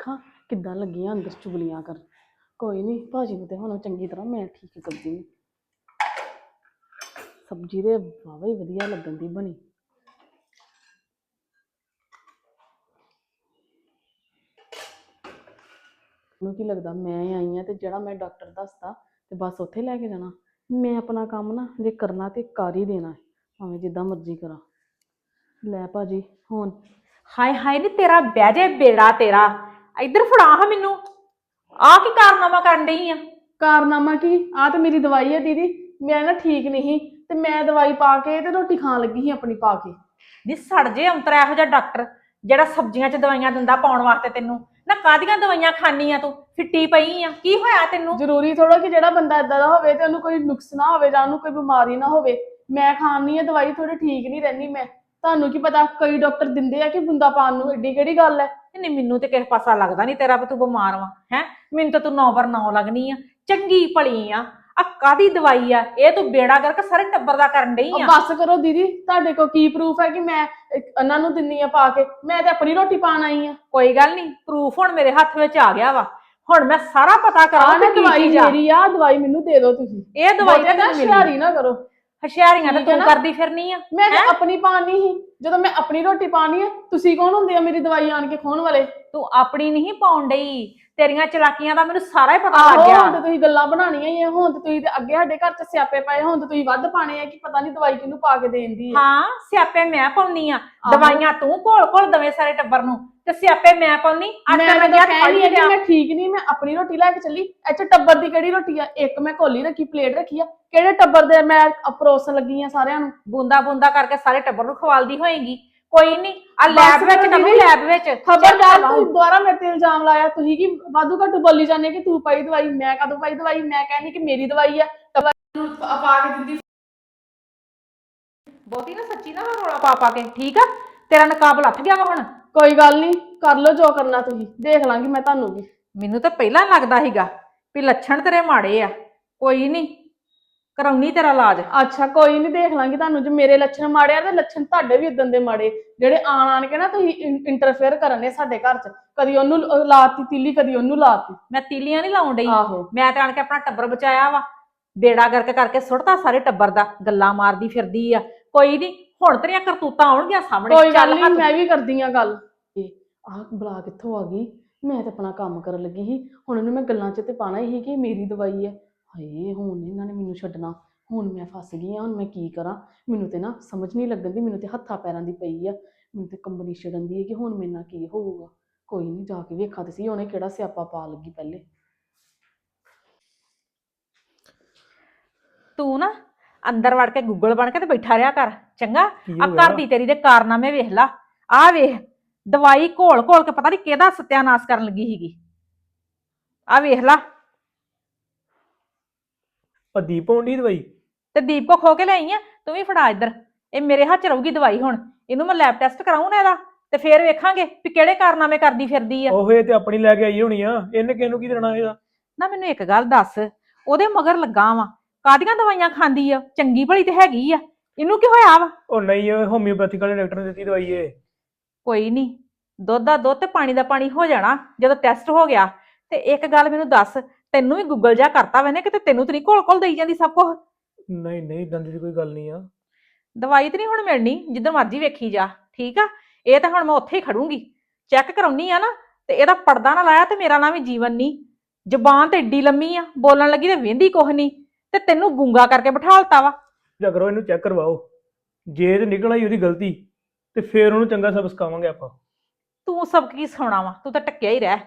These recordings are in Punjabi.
ਖਾਂ ਕਿੱਦਾਂ ਲੱਗੀਆਂ ਅੰਦਰ ਚੁਗਲੀਆਂ ਕਰ ਕੋਈ ਨਹੀਂ ਭਾਜੀ ਨੂੰ ਤੇ ਹੁਣ ਚੰਗੀ ਤਰ੍ਹਾਂ ਮੈਂ ਠੀਕ ਕਰਦੀ ਹਾਂ ਸਬਜ਼ੀ ਦੇ ਵਾਵਾ ਹੀ ਵਧੀਆ ਲੱਗਣ ਦੀ ਬਣੀ। ਨੂੰ ਕੀ ਲੱਗਦਾ ਮੈਂ ਆਈ ਆ ਤੇ ਜਿਹੜਾ ਮੈਂ ਡਾਕਟਰ ਦੱਸਦਾ ਤੇ ਬਸ ਉੱਥੇ ਲੈ ਕੇ ਜਾਣਾ। ਮੈਂ ਆਪਣਾ ਕੰਮ ਨਾ ਜੇ ਕਰਨਾ ਤੇ ਕਰ ਹੀ ਦੇਣਾ ਹੈ, ਭਾਵੇਂ ਜਿੱਦਾਂ ਮਰਜ਼ੀ ਕਰਾਂ। ਲੈ ਭਾਜੀ ਹੁਣ। ਹਾਏ ਹਾਏ ਨੀ ਤੇਰਾ ਬਹਿ ਜੇ ਬੇੜਾ ਤੇਰਾ। ਇੱਧਰ ਫੜਾ ਹਾਂ ਮੈਨੂੰ। ਆ ਕੀ ਕਾਰਨਾਮਾ ਕਰਨ ਡਈ ਆ? ਕਾਰਨਾਮਾ ਕੀ? ਆ ਤੇ ਮੇਰੀ ਦਵਾਈ ਹੈ ਦੀਦੀ। ਮੈਂ ਨਾ ਠੀਕ ਨਹੀਂ ਤੇ ਮੈਂ ਦਵਾਈ ਪਾ ਕੇ ਤੇ ਰੋਟੀ ਖਾਣ ਲੱਗੀ ਸੀ ਆਪਣੀ ਪਾ ਕੇ। ਨੀ ਸੜ ਜੇ ਅੰਤਰਾ ਇਹੋ ਜਿਹਾ ਡਾਕਟਰ ਜਿਹੜਾ ਸਬਜ਼ੀਆਂ 'ਚ ਦਵਾਈਆਂ ਦਿੰਦਾ ਪਾਉਣ ਵਾਸਤੇ ਤੈਨੂੰ। ਨਾ ਕਾਹਦੀਆਂ ਦਵਾਈਆਂ ਖਾਣੀ ਆ ਤੂੰ? ਫਿੱਟੀ ਪਈ ਆ। ਕੀ ਹੋਇਆ ਤੈਨੂੰ? ਜ਼ਰੂਰੀ ਥੋੜਾ ਕਿ ਜਿਹੜਾ ਬੰਦਾ ਇਦਾਂ ਦਾ ਹੋਵੇ ਤੇ ਉਹਨੂੰ ਕੋਈ ਨੁਕਸ ਨਾ ਹੋਵੇ ਜਾਂ ਉਹਨੂੰ ਕੋਈ ਬਿਮਾਰੀ ਨਾ ਹੋਵੇ। ਮੈਂ ਖਾਣੀ ਹੈ ਦਵਾਈ ਥੋੜੀ ਠੀਕ ਨਹੀਂ ਰਹਿੰਦੀ ਮੈਂ। ਤੁਹਾਨੂੰ ਕੀ ਪਤਾ ਕਈ ਡਾਕਟਰ ਦਿੰਦੇ ਆ ਕਿ ਬੁੰਦਾ ਪਾਣ ਨੂੰ। ਏਡੀ ਕਿਹੜੀ ਗੱਲ ਹੈ? ਨਹੀਂ ਮੈਨੂੰ ਤੇ ਕਿਸੇ ਪਾਸਾ ਲੱਗਦਾ ਨਹੀਂ ਤੇਰਾ ਵੀ ਤੂੰ ਬਿਮਾਰ ਵਾ ਹੈ? ਮੈਨੂੰ ਤਾਂ ਤੂੰ ਨੌ ਬਰ ਨੌ ਲੱਗਣੀ ਆ। ਚੰਗੀ ਭਲੀ ਆ। ਆ ਕਾਦੀ ਦਵਾਈ ਆ? ਇਹ ਤੂੰ ਬੇੜਾ ਕਰਕੇ ਸਾਰੇ ਟੱਬਰ ਦਾ ਕਰਨ ਡਈ ਆ। ਬਸ ਕਰੋ ਦੀਦੀ ਤੁਹਾਡੇ ਕੋਲ ਕੀ ਪ੍ਰੂਫ ਹੈ ਕਿ ਮੈਂ ਇਹਨਾਂ ਨੂੰ ਦਿੰਨੀ ਆ ਪਾ ਕੇ? ਮੈਂ ਤੇ ਆਪਣੀ ਰੋਟੀ ਪਾਣ ਆਈ ਆ। ਕੋਈ ਗੱਲ ਨਹੀਂ ਪ੍ਰੂਫ ਹੁਣ ਮੇਰੇ ਹੱਥ ਵਿੱਚ ਆ ਗਿਆ ਵਾ। ਹੁਣ ਮੈਂ ਸਾਰਾ ਪਤਾ ਕਰਾਂ ਕਿ ਦਵਾਈ ਮੇਰੀ ਆ ਦਵਾਈ ਮੈਨੂੰ ਦੇ ਦਿਓ ਤੁਸੀਂ। ਇਹ ਦਵਾਈ ਤੇ ਨਾ ਹੁਸ਼ਿਆਰੀ ਨਾ ਕਰੋ। ਹਸ਼ਿਆਰੀਆਂ ਤਾਂ ਠੀਕ ਤੂੰ ਨਾ? ਕਰਦੀ ਫਿਰਨੀ ਆ ਮੈਂ ਤੇ ਹੈਂ? ਆਪਣੀ ਪਾਣੀ ਹੀ ਜਦੋਂ ਮੈਂ ਆਪਣੀ ਰੋਟੀ ਪਾਣੀ ਹੈ ਤੁਸੀਂ ਕੌਣ ਹੁੰਦੇ ਆ ਮੇਰੀ ਦਵਾਈ ਆਣ ਕੇ ਖੋਣ ਵਾਲੇ ਤੂੰ ਆਪਣੀ ਨਹੀਂ ਪਾਉਣ ਡਈ ਤੇਰੀਆਂ ਚਲਾਕੀਆਂ ਦਾ ਮੈਨੂੰ ਸਾਰਾ ਹੀ ਪਤਾ ਲੱਗ ਆਹੋ ਗਿਆ। ਹੁਣ ਤੇ ਤੁਸੀਂ ਗੱਲਾਂ ਬਣਾਉਣੀਆਂ ਹੀ ਆ ਹੁਣ ਤੇ ਤੁਸੀਂ ਤੇ ਅੱਗੇ ਸਾਡੇ ਘਰ ਚ ਸਿਆਪੇ ਪਏ ਹੁਣ ਤੇ ਤੁਸੀਂ ਵੱਧ ਪਾਣੇ ਆ ਕਿ ਪਤਾ ਨਹੀਂ ਦਵਾਈ ਕਿਹਨੂੰ ਪਾ ਕੇ ਦੇਂਦੀ ਹੈ ਹਾਂ ਸਿਆਪੇ ਮੈਂ ਪਾਉਣੀ ਆ। ਆਹੋ। ਦਵਾਈਆਂ ਤੂੰ ਕੋਲ ਕੋਲ ਦਵੇਂ ਸਾਰੇ ਟੱਬਰ ਨੂੰ। ਤੇ ਸਿਆਪੇ ਮੈਂ ਪਾਉਣੀ ਮੈਂ ਆਟਾ ਤਾਂ ਲੱਗਿਆ ਕਹਿ ਰਹੀ ਤੇ ਆ ਕਿ ਮੈਂ ਠੀਕ ਨਹੀਂ ਮੈਂ ਆਪਣੀ ਰੋਟੀ ਲੈ ਕੇ ਚੱਲੀ। ਇੱਥੇ ਟੱਬਰ ਦੀ ਕਿਹੜੀ ਰੋਟੀ ਆ? ਇੱਕ ਮੈਂ ਕੋਲੀ ਰੱਖੀ ਪਲੇਟ ਰੱਖੀ ਆ। ਕਿਹੜੇ ਟੱਬਰ ਦੇ ਮੈਂ ਪਰੋਸਣ ਲੱਗੀ ਆ ਸਾਰਿਆਂ ਨੂੰ। ਬੂੰਦਾ ਬੂੰਦਾ ਕਰਕੇ ਸਾਰੇ ਟੱਬਰ ਨੂੰ ਖਵਾਲਦੀ ਹੋਏਗੀ। ਕੋਈ ਨਹੀਂ ਆ ਲੈਬ ਵਿੱਚ ਕਰੋ ਦੀਦੀ। ਲੈਬ ਵਿੱਚ ਖਬਰਦਾਰ ਤੂੰ ਦੁਬਾਰਾ ਮੇਰੇ ਤੇ ਇਲਜ਼ਾਮ ਲਾਇਆ ਤੁਸੀਂ ਕੀ ਵਾਧੂ ਘੱਟ ਬੋਲੀ ਜਾਂਦੇ ਕਿ ਤੂੰ ਪਾਈ ਦਵਾਈ ਮੈਂ ਕਦੋਂ ਪਾਈ ਦਵਾਈ ਮੈਂ ਕਹਿੰਦੀ ਕਿ ਮੇਰੀ ਦਵਾਈ ਆ ਦਵਾਈ ਨੂੰ ਪਾ ਪਾ ਕੇ ਦਿੰਦੀ। ਬਹੁਤੀ ਨਾ ਸੱਚੀ ਨਾ ਰੋਲਾ ਪਾ ਪਾ ਕੇ ਠੀਕ ਆ? ਤੇਰਾ ਨਕਾਬ ਲੱਥ ਗਿਆ ਵਾ ਹੁਣ। ਕੋਈ ਗੱਲ ਨਹੀਂ ਕਰ ਲਓ ਜੋ ਕਰਨਾ ਤੁਸੀਂ ਦੇਖ ਲਾਂਗੀ ਮੈਂ ਤੁਹਾਨੂੰ ਵੀ। ਮੈਨੂੰ ਤਾਂ ਪਹਿਲਾਂ ਲੱਗਦਾ ਸੀਗਾ ਵੀ ਲੱਛਣ ਤੇਰੇ ਮਾੜੇ ਆ ਕੋਈ ਨਹੀਂ ਕਰਾਉਣੀ ਤੇਰਾ ਇਲਾਜ। ਅੱਛਾ ਕੋਈ ਨਹੀਂ ਦੇਖ ਲਾਂਗੀ ਤੁਹਾਨੂੰ। ਜੇ ਮੇਰੇ ਲੱਛਣ ਮਾੜੇ ਆ ਤੇ ਲੱਛਣ ਤੁਹਾਡੇ ਵੀ ਇਦਾਂ ਦੇ ਮਾੜੇ। ਜਿਹੜੇ ਆਣ ਆਣ ਕੇ ਨਾ ਤੁਸੀਂ ਇੰਟਰਫੇਅਰ ਕਰਨੇ ਸਾਡੇ ਘਰ 'ਚ। ਕਦੀ ਉਹਨੂੰ ਲਾਤੀ ਤੀਲੀ ਕਦੀ ਉਹਨੂੰ ਲਾਤੀ। ਮੈਂ ਤੀਲੀਆਂ ਨਹੀਂ ਲਾਉਣ ਡਈ। ਆਹੋ। ਮੈਂ ਤਾਂ ਆਣ ਕੇ ਆਪਣਾ ਟੱਬਰ ਬਚਾਇਆ ਵਾ। ਬੇੜਾ ਕਰਕੇ ਕਰਕੇ ਸੁੱਟਤਾ ਸਾਰੇ ਟੱਬਰ ਦਾ। ਗੱਲਾਂ ਮਾਰਦੀ ਫਿਰਦੀ ਆ। ਕੋਈ ਨਹੀਂ ਹੁਣ ਤੇਰੀਆਂ ਕਰਤੂਤਾਂ ਆਉਣਗੀਆਂ ਸਾਹਮਣੇ। ਕੋਈ ਗੱਲ ਨਹੀਂ ਮੈਂ ਵੀ ਕਰਦੀ ਆ ਗੱਲ। ਆਹ ਬਲਾ ਕਿੱਥੋਂ ਆ ਗਈ? ਮੈਂ ਤਾਂ ਆਪਣਾ ਕੰਮ ਕਰਨ ਲੱਗੀ ਸੀ। ਹੁਣ ਉਹਨੂੰ ਮੈਂ ਗੱਲਾਂ 'ਚ ਤੇ ਪਾਣਾ ਹੀ ਕਿ ਮੇਰੀ ਦਵਾਈ ਹੈ ਹਾਏ ਹੁਣ ਇਹਨਾਂ ਨੇ ਮੈਨੂੰ ਛੱਡਣਾ। ਹੁਣ ਮੈਂ ਫਸ ਗਈ ਆ ਹੁਣ ਮੈਂ ਕੀ ਕਰਾਂ? ਮੈਨੂੰ ਤੇ ਨਾ ਸਮਝ ਨਹੀਂ ਲੱਗਣ ਦੀ ਮੈਨੂੰ ਤੇ ਹੱਥਾਂ ਪੈਰਾਂ ਦੀ ਪਈ ਆ। ਮੈਨੂੰ ਤੇ ਕੰਬਣੀ ਛੜਨ ਦੀ ਹੈ ਕਿ ਹੁਣ ਮੇਰੇ ਨਾਲ ਕੀ ਹੋਊਗਾ? ਕੋਈ ਨਹੀਂ ਜਾ ਕੇ ਵੇਖਾਂ ਤੇ ਸੀ ਉਹਨੇ ਕਿਹੜਾ ਸਿਆਪਾ ਪਾ ਲੱਗੀ ਪਹਿਲੇ। ਤੂੰ ਨਾ ਅੰਦਰ ਵੜ ਕੇ ਗੂਗਲ ਬਣ ਕੇ ਤੇ ਬੈਠਾ ਰਿਹਾ ਕਰ ਚੰਗਾ? ਆ ਘਰ ਦੀ ਤੇਰੀ ਦੇ ਕਾਰਨਾਮੇ ਵੇਖ ਲਾ। ਆ ਵੇਖ ਦਵਾਈ ਘੋਲ ਘੋਲ ਕੇ ਪਤਾ ਨਹੀਂ ਕਿਹਦਾ ਸਤਿਆਨਾਸ਼ ਕਰਨ ਲੱਗੀ ਸੀਗੀ। ਆ ਵੇਖ ਲਾ। ਆ ਦੀਪ ਆਉਂਦੀ ਦਵਾਈ? ਤੇ ਦੀਪ ਕੋ ਖੋ ਕੇ ਲਿਆਈ ਆ ਤੂੰ ਵੀ ਫੜਾ ਇੱਧਰ। ਇਹ ਮੇਰੇ ਹੱਥ 'ਚ ਰਹੂਗੀ ਦਵਾਈ ਹੁਣ। ਇਹਨੂੰ ਮੈਂ ਲੈਬ ਟੈਸਟ ਕਰਾਉਂ ਨਾ ਇਹਦਾ ਤੇ ਫੇਰ ਵੇਖਾਂਗੇ ਵੀ ਕਿਹੜੇ ਕਾਰਨਾਮੇ ਕਰਦੀ ਫਿਰਦੀ ਆ। ਉਹ ਇਹ ਤੇ ਆਪਣੀ ਲੈ ਕੇ ਆਈ ਹੋਣੀ ਆ ਇਹਨੇ ਕਿਹਨੂੰ ਕੀ ਦੇਣਾ ਇਹਦਾ? ਨਾ ਮੈਨੂੰ ਇੱਕ ਗੱਲ ਦੱਸ ਉਹਦੇ ਮਗਰ ਲੱਗਾ ਵਾ। ਕਾਦੀਆਂ ਦਵਾਈਆਂ ਖਾਂਦੀ ਆ? ਚੰਗੀ ਭਲੀ ਤੇ ਹੈਗੀ ਆ। ਇਹਨੂੰ ਕੀ ਹੋਇਆ ਵਾ? ਉਹ ਨਹੀਂ ਉਹ ਹੋਮਿਓਪੈਥਿਕ ਵਾਲੇ ਡਾਕਟਰ ਨੇ ਦਿੱਤੀ ਦਵਾਈ ਇਹ। ਕੋਈ ਨਹੀਂ ਦੁੱਧ ਦਾ ਦੁੱਧ ਤੇ ਪਾਣੀ ਦਾ ਪਾਣੀ ਹੋ ਜਾਣਾ ਜਦੋਂ ਟੈਸਟ ਹੋ ਗਿਆ। ਤੇ ਇੱਕ ਗੱਲ ਮੈਨੂੰ ਦੱਸ ਤੈਨੂੰ ਵੀ ਗੂਗਲ ਜਾ ਕਰਤਾ ਵੈਨੇ ਕਿਤੇ ਤੈਨੂੰ ਤੇ ਨਹੀਂ ਕੋਲ ਕੋਲ ਦੇਈ ਜਾਂਦੀ ਸਭ ਕੁਝ ਨਹੀਂ ਨਹੀਂ ਇਦਾਂ ਦੀ ਕੋਈ ਗੱਲ ਨਹੀਂ ਆ। ਦਵਾਈ ਤੇ ਨਹੀਂ ਹੁਣ ਮਿਲਣੀ ਜਿੱਦਾਂ ਮਰਜ਼ੀ ਵੇਖੀ ਜਾ ਠੀਕ ਆ? ਇਹ ਤਾਂ ਹੁਣ ਮੈਂ ਉੱਥੇ ਹੀ ਖੜੂੰਗੀ। ਚੈੱਕ ਕਰਾਉਣੀ ਆ ਨਾ ਤੇ ਇਹਦਾ ਪਰਦਾ ਨਾ ਲਾਇਆ ਤੇ ਮੇਰਾ ਨਾਂ ਵੀ ਜੀਵਨ ਨਹੀਂ ਜ਼ਬਾਨ ਤੇ ਏਡੀ ਲੰਮੀ ਆ ਬੋਲਣ ਲੱਗੀ ਤੇ ਵੇਂਦੀ ਕੁਛ ਨਹੀਂ ਤੇ ਤੈਨੂੰ ਗੁੰਗਾ ਕਰਕੇ ਬਿਠਾਲਤਾ ਵਾ। ਜਾਂ ਕਰੋ ਇਹਨੂੰ ਚੈੱਕ ਕਰਵਾਓ। ਜੇ ਤੇ ਨਿਕਲ ਆਈ ਉਹਦੀ ਗਲਤੀ ਤੇ ਫੇਰ ਉਹਨੂੰ ਚੰਗਾ ਸਬਕ ਸਿਖਾਵਾਂਗੇ ਆਪਾਂ। ਤੂੰ ਸਭ ਕੀ ਸੁਣਾ ਵਾ? ਤੂੰ ਤਾਂ ਟੱਕਿਆ ਹੀ ਰਹਿ।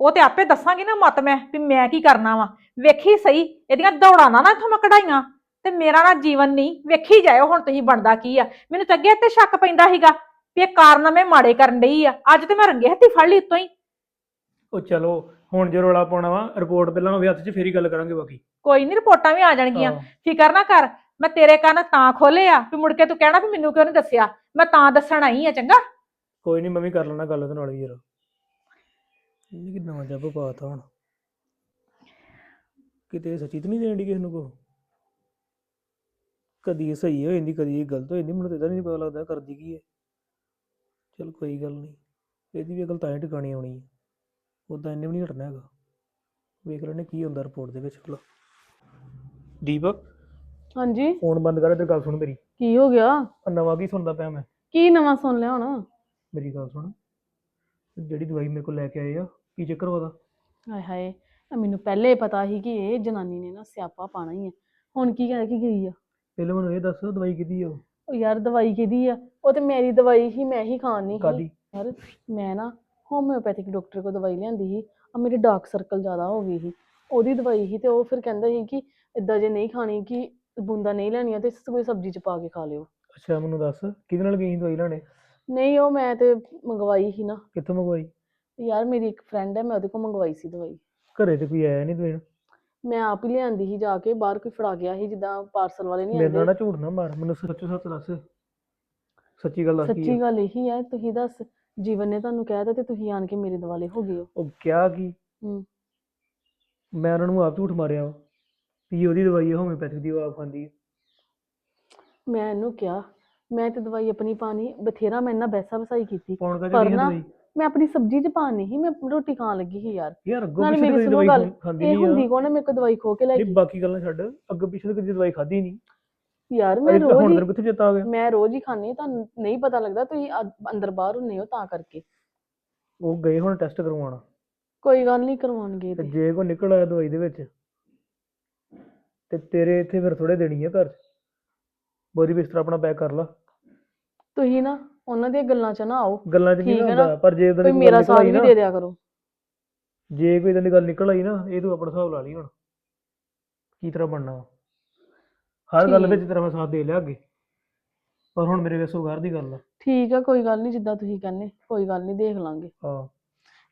ਉਹ ਤੇ ਆਪੇ ਦੱਸਾਂਗੀ ਨਾ ਮਤ ਮੈਂ ਵੀ ਮੈਂ ਕੀ ਕਰਨਾ ਵਾ। ਵੇਖੀ ਸਹੀ ਇਹਦੀਆਂ ਦੌੜਾਂ ਨਾ ਨਾ ਇੱਥੋਂ ਮੈਂ ਕਢਾਈਆਂ। ਤੇ ਮੇਰਾ ਨਾ ਜੀਵਨ ਨਹੀਂ ਵੇਖੀ ਜਾਇਓ ਹੁਣ ਤੁਸੀਂ ਬਣਦਾ ਕੀ ਆ। ਮੈਨੂੰ ਤਾਂ ਅੱਗੇ ਤੇ ਸ਼ੱਕ ਪੈਂਦਾ ਸੀਗਾ ਵੀ ਇਹ ਕਾਰਨਾਮੇ ਮਾੜੇ ਕਰਨ ਡਈ ਆ। ਅੱਜ ਤੇ ਮੈਂ ਰੰਗੇ ਹੱਥੀ ਫੜ ਲਈ ਉੱਤੋਂ ਹੀ। ਉਹ ਚਲੋ ਹੁਣ ਜੇ ਰੌਲਾ ਪਾਉਣਾ ਵਾ ਰਿਪੋਰਟ ਪਹਿਲਾਂ ਹੋਵੇ ਹੱਥ 'ਚ ਫੇਰ ਹੀ ਗੱਲ ਕਰਾਂਗੇ ਬਾਕੀ। ਕੋਈ ਨਹੀਂ ਰਿਪੋਰਟਾਂ ਵੀ ਆ ਜਾਣਗੀਆਂ। ਹਾਂ। ਫਿਕਰ ਨਾ ਕਰ ਮੈਂ ਤੇਰੇ ਕੰਨ ਤਾਂ ਖੋਲੇ ਆ ਵੀ ਮੁੜ ਕੇ ਤੂੰ ਕਹਿਣਾ ਵੀ ਮੈਨੂੰ ਕਿਉਂ ਨਹੀਂ ਦੱਸਿਆ। ਮੈਂ ਤਾਂ ਦੱਸਣ ਆਈ ਆ ਚੰਗਾ? ਕੋਈ ਨਹੀਂ ਮੈਂ ਵੀ ਕਰ ਲੈਣਾ ਗੱਲ ਉਹਦੇ ਨਾਲ ਵੀ ਯਾਰ। ਇਹ ਕਿੰਨਾ ਮਜ਼ਾ ਪਾਤਾ ਹੁਣ। ਕਿਤੇ ਸੱਚੀ ਤਾਂ ਨਹੀਂ ਦੇਣ ਦੀ ਕਿਸੇ ਨੂੰ ਕੋ ਕਦੀ ਇਹ ਸਹੀ ਹੋ ਜਾਂਦੀ ਕਦੀ ਇਹ ਗਲਤ ਹੋ ਜਾਂਦੀ ਮੈਨੂੰ ਤਾਂ ਇਹਦਾ ਨਹੀਂ ਪਤਾ ਲੱਗਦਾ ਕਰਦੀ ਕੀ ਹੈ। ਚਲ ਕੋਈ ਗੱਲ ਨਹੀਂ ਇਹਦੀ ਵੀ ਅਕਲ ਤਾਂ ਹੀ ਟਿਕਾਣੀ ਆਉਣੀ ਹੈ। ਉਦਾਂ ਇਹਨੇ ਵੀ ਨਹੀਂ ਹਟਣਾ ਹੈਗਾ। ਵੇਖ ਲੈਣੇ ਕੀ ਹੁੰਦਾ ਰਿਪੋਰਟ ਦੇ ਵਿੱਚ ਭਲਾ ਦੀਪ ਹਾਂਜੀ। ਫੋਨ ਬੰਦ ਕਰ ਤੇ ਗੱਲ ਸੁਣ ਮੇਰੀ। ਕੀ ਹੋ ਗਿਆ? ਆਹ ਨਵਾਂ ਕੀ ਸੁਣਦਾ ਪਿਆ ਮੈਂ? ਕੀ ਨਵਾਂ ਸੁਣ ਲਿਆ ਹੁਣ? ਮੇਰੀ ਗੱਲ ਸੁਣ। ਜਿਹੜੀ ਦਵਾਈ ਮੇਰੇ ਕੋਲ ਲੈ ਕੇ ਆਏ ਆ ਕੀ ਚੱਕਰ ਉਹਦਾ? ਹਾਏ ਹਾਏ ਆ ਮੈਨੂੰ ਪਹਿਲੇ ਪਤਾ ਸੀ ਕਿ ਇਹ ਜਨਾਨੀ ਨੇ ਨਾ ਸਿਆਪਾ ਪਾਣਾ ਹੀ ਹੈ ਹੁਣ ਕੀ ਕਹਿ ਕੇ ਗਈ ਆ? ਪਹਿਲੇ ਮੈਨੂੰ ਇਹ ਦੱਸ ਦਵਾਈ ਕਿਹਦੀ ਆ ਉਹ? ਉਹ ਯਾਰ ਦਵਾਈ ਕਿਹਦੀ ਆ? ਉਹ ਤੇ ਮੇਰੀ ਦਵਾਈ ਹੀ ਮੈਂ ਹੀ ਖਾਣੀ ਸੀ। ਕਾਦੀ ਯਾਰ ਮੈਂ ਨਾ ਹੋਮਿਓਪੈਥਿਕ ਡਾਕਟਰ ਕੋਲ ਦਵਾਈ ਲਿਆਂਦੀ ਸੀ ਆ ਮੇਰੇ ਡਾਰਕ ਸਰਕਲ ਜ਼ਿਆਦਾ ਹੋ ਗਈ ਸੀ। ਉਹਦੀ ਦਵਾਈ ਸੀ ਤੇ ਉਹ ਫਿਰ ਕਹਿੰਦਾ ਸੀ ਕਿ ਇਦਾਂ ਜੇ ਨਹੀਂ ਖਾਣੀ ਕਿ ਬੂੰਦਾਂ ਨਹੀਂ ਲੈਣੀਆਂ ਤੇ ਕੋਈ ਸਬਜ਼ੀ ਚ ਪਾ ਕੇ ਖਾ ਲਿਓ। ਅੱਛਾ ਮੈਨੂੰ ਦੱਸ ਕਿਹਦੇ ਨਾਲ ਗਈ ਸੀ ਦਵਾਈ ਲੈਣੇ? ਨਹੀਂ ਉਹ ਮੈਂ ਤੇ ਮੰਗਵਾਈ ਸੀ ਨਾ। ਕਿੱਥੋਂ ਮੰਗਵਾਈ? ਯਾਰ ਮੇਰੀ ਇੱਕ ਫਰੈਂਡ ਹੈ ਮੈਂ ਉਹਦੇ ਕੋਲ ਮੰਗਵਾਈ ਸੀ ਦਵਾਈ। ਘਰੇ ਤੇ ਕੋਈ ਆਇਆ ਨਹੀਂ ਦੇਣ ਮੈਂ ਆਪ ਹੀ ਲਿਆਂਦੀ ਸੀ ਜਾ ਕੇ ਬਾਹਰ ਕੋਈ ਫੜਾ ਗਿਆ ਸੀ ਜਿੱਦਾਂ ਪਾਰਸਲ ਵਾਲੇ ਨਹੀਂ ਮੇਰੇ ਨਾਲ ਨਾ ਝੂਠ ਨਾ ਮਾਰ ਮੈਨੂੰ ਸੱਚੋ ਸੱਚ ਦੱਸ। ਸੱਚੀ ਗੱਲ ਕੀ ਸੱਚੀ ਆ? ਗੱਲ ਇਹੀ ਹੈ ਤੁਸੀਂ ਦੱਸ ਜੀਵਨ ਨੇ ਤੁਹਾਨੂੰ ਕਹਿ ਦਿੱਤਾ ਤੇ ਤੁਸੀਂ ਆਣ ਕੇ ਮੇਰੇ ਦੁਆਲੇ ਹੋ ਗਏ ਹੋ। ਉਹ ਕਿਹਾ ਕੀ? ਹੂੰ। ਮੈਂ ਉਹਨਾਂ ਨੂੰ ਆਪ ਝੂਠ ਮਾਰਿਆ ਵਾ ਵੀ ਉਹਦੀ ਦਵਾਈ ਹੋਮਿਓਪੈਥਿਕ ਦੀ ਉਹ ਆਪ ਖਾਂਦੀ ਹੈ ਮੈਂ ਇਹਨੂੰ ਕਿਹਾ ਮੈਂ ਤੇ ਦਵਾਈ ਆਪਣੀ ਪਾਣੀ ਬਥੇਰਾ ਮੈਂ ਇਹਨਾਂ ਬੈਸਾ ਵਸਾਈ ਕੀਤੀ ਪਰ ਜਿਹੜੀ ਨਾ, ਦਵਾਈ? ਮੈਂ ਆਪਣੀ ਸਬਜ਼ੀ ਚ ਪਾਣੀ ਸੀ ਮੈਂ ਰੋਟੀ ਖਾਣ ਲੱਗੀ ਸੀ ਯਾਰ। ਯਾਰ ਅੱਗੋਂ ਨਾਲੇ ਪਿੱਛੇ ਮੇਰੀ ਕਦੀ ਸੁਣੋ ਦਵਾਈ ਗੱਲ, ਖਾਂਦੀ ਇਹ ਨਹੀਂ ਹੁੰਦੀ ਕੋਣ ਮੇਰੇ ਕੋਲ ਦਵਾਈ ਖੋ ਕੇ ਲੈ ਨਹੀਂ ਗਈ ਬਾਕੀ ਗੱਲਾਂ ਛੱਡ ਅੱਗੋਂ ਪਿੱਛੇ ਤਾਂ ਕਦੀ ਦਵਾਈ ਖਾਦੀ ਨਹੀਂ। ਯਾਰ ਮੈਂ ਤਾਂ ਰੋਜ਼ ਹੁਣ ਤੈਨੂੰ ਕਿੱਥੇ ਚੇਤਾ ਆ ਗਿਆ। ਮੈਂ ਰੋਜ਼ ਹੀ ਹਾਂ, ਤੁਹਾਨੂੰ ਨਹੀਂ ਪਤਾ ਲੱਗਦਾ ਤੁਸੀਂ ਅ- ਅੰਦਰ ਬਾਹਰ ਹੁੰਨੇ ਹੋ ਤਾਂ ਕਰਕੇ। ਉਹ ਗਏ ਹੁਣ ਟੈਸਟ ਕਰਵਾਉਣ। ਕੋਈ ਗੱਲ ਨਹੀਂ ਕਰਵਾਉਣਗੇ ਤੇ ਤੇ ਜੇ ਕੋ ਨਿਕਲ ਆਇਆ ਦਵਾਈ ਦੇ ਵਿੱਚ ਤੇ ਤੇਰੇ ਇੱਥੇ ਫਿਰ ਥੋੜੇ ਦੇਣੀ ਆ ਘਰ 'ਚ। ਬੋਰੀ ਬਿਸਤਰਾ ਆਪਣਾ ਪੈਕ ਕਰ ਲਾ। ਤੁਸੀਂ ਨਾ ਉਹਨਾਂ ਦੀਆਂ ਗੱਲਾਂ ਚ ਨਾ ਆਓ। ਗੱਲਾਂ 'ਚ ਨਹੀਂ ਠੀਕ ਹੈ ਹੁੰਦਾ? ਨਾ? ਪਰ ਜੇ ਉਦੋਂ ਕੋਈ ਦੀ ਮੇਰਾ ਗੱਲ ਨਿਕਲ ਸਾਥ ਆਈ ਵੀ ਨਾ। ਦੇ ਦਿਆ ਕਰੋ। ਜੇ ਕੋਈ ਇਦਾਂ ਦੀ ਗੱਲ ਨਿਕਲ ਆਈ ਨਾ ਇਹ ਤੂੰ ਆਪਣਾ ਹਿਸਾਬ ਲਾ ਲਈ ਹੁਣ। ਕੀ ਤਰ੍ਹਾਂ ਬਣਨਾ ਵਾ। ਹਰ ਗੱਲ। ਵਿੱਚ ਤੇਰਾ ਮੈਂ ਸਾਥ ਦੇ ਲਿਆ ਅੱਗੇ। ਪਰ ਹੁਣ ਮੇਰੇ ਵਸੋਂ ਘਰ ਦੀ ਗੱਲ ਆ। ਠੀਕ ਆ ਕੋਈ ਗੱਲ ਨਹੀਂ ਜਿੱਦਾਂ ਤੁਸੀਂ ਕਹਿੰਦੇ ਕੋਈ ਗੱਲ ਨਹੀਂ ਦੇਖ ਲਾਂਗੇ। ਹਾਂ।